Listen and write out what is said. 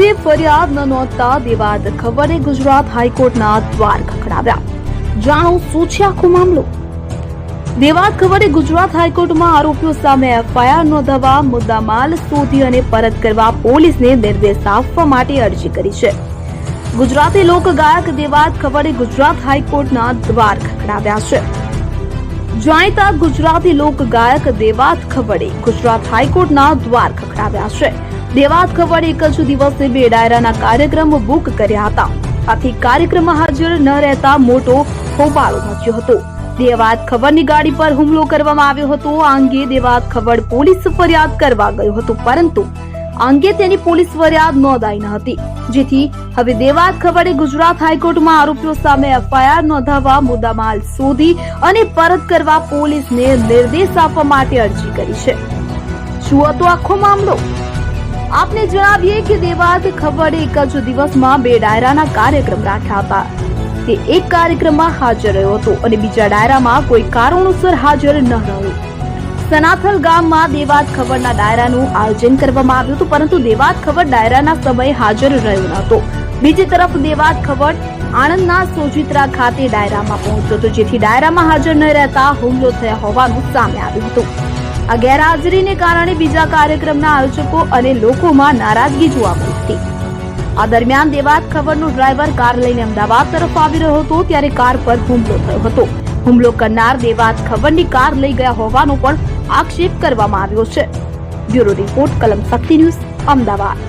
પોલીસે ફરિયાદ ન નોંધતા દેવાદ ખબરે ગુજરાત હાઈકોર્ટના દ્વાર ખખડાવ્યા. જાણો શું છે આખો મામલો? દેવાદ ખબરે ગુજરાત હાઈકોર્ટમાં આરોપીઓ સામે એફઆઈઆર નોંધાવવા મુદ્દામાલ શોધી અને પરત કરવા પોલીસને નિર્દેશ આપવા માટે અરજી કરી છે. ગુજરાતી લોકગાયક દેવાદ ખબરે ગુજરાત હાઈકોર્ટના દ્વાર ખખડાવ્યા છે. જાણીતા ગુજરાતી લોકગાયક દેવાદ ખબરે ગુજરાત હાઈકોર્ટના દ્વાર ખખડાવ્યા છે. દેવાત ખવડે એક જ દિવસે બે ડાયરાના કાર્યક્રમ બુક કર્યા હતા. આથી કાર્યક્રમમાં હાજર ન રહેતા મોટો હોબાળો મચ્યો હતો. દેવાત ખબરની ગાડી પર હુમલો કરવામાં આવ્યો હતો. આ અંગે દેવાત ખબર પોલીસ ફરિયાદ કરવા ગયો હતો, પરંતુ અંગે તેની પોલીસ ફરિયાદ નોંધાઈ ન હતી. જેથી હવે દેવાત ખવડે ગુજરાત હાઈકોર્ટમાં આરોપીઓ સામે એફઆઈઆર નોંધાવવા મુદ્દામાલ શોધી અને પરત કરવા પોલીસને નિર્દેશ આપવા માટે અરજી કરી છે. શું હતો આખો મામલો. આપને જણાવીએ કે દેવાત ખવડે એક જ દિવસમાં બે ડાયરાના કાર્યક્રમ રાખ્યા હતા. તે એક કાર્યક્રમમાં હાજર રહ્યો હતો અને બીજા ડાયરામાં કોઈ કારણોસર હાજર ન રહ્યો. સનાથલ ગામમાં દેવાત ખબરના ડાયરાનું આયોજન કરવામાં આવ્યું હતું, પરંતુ દેવાત ખબર ડાયરાના સમયે હાજર રહ્યો ન હતો બીજી તરફ દેવાત ખબર આણંદના સોજિત્રા ખાતે ડાયરામાં પહોંચ્યો હતો, જેથી ડાયરામાં હાજર ન રહેતા હુમલો થયા હોવાનું સામે આવ્યું હતું. આ ગેરહાજરીને કારણે બીજા કાર્યક્રમના આયોજકો અને લોકોમાં નારાજગી જોવા મળી હતી. આ દરમિયાન દેવાત ખબરનો ડ્રાઈવર કાર લઈને અમદાવાદ તરફ આવી રહ્યો હતો, ત્યારે કાર પર હુમલો થયો હતો. હુમલો કરનાર દેવાત ખબરની કાર લઈ ગયા હોવાનો પણ આક્ષેપ કરવામાં આવ્યો છે. બ્યુરો રિપોર્ટ, કલમ શક્તિ ન્યૂઝ, અમદાવાદ.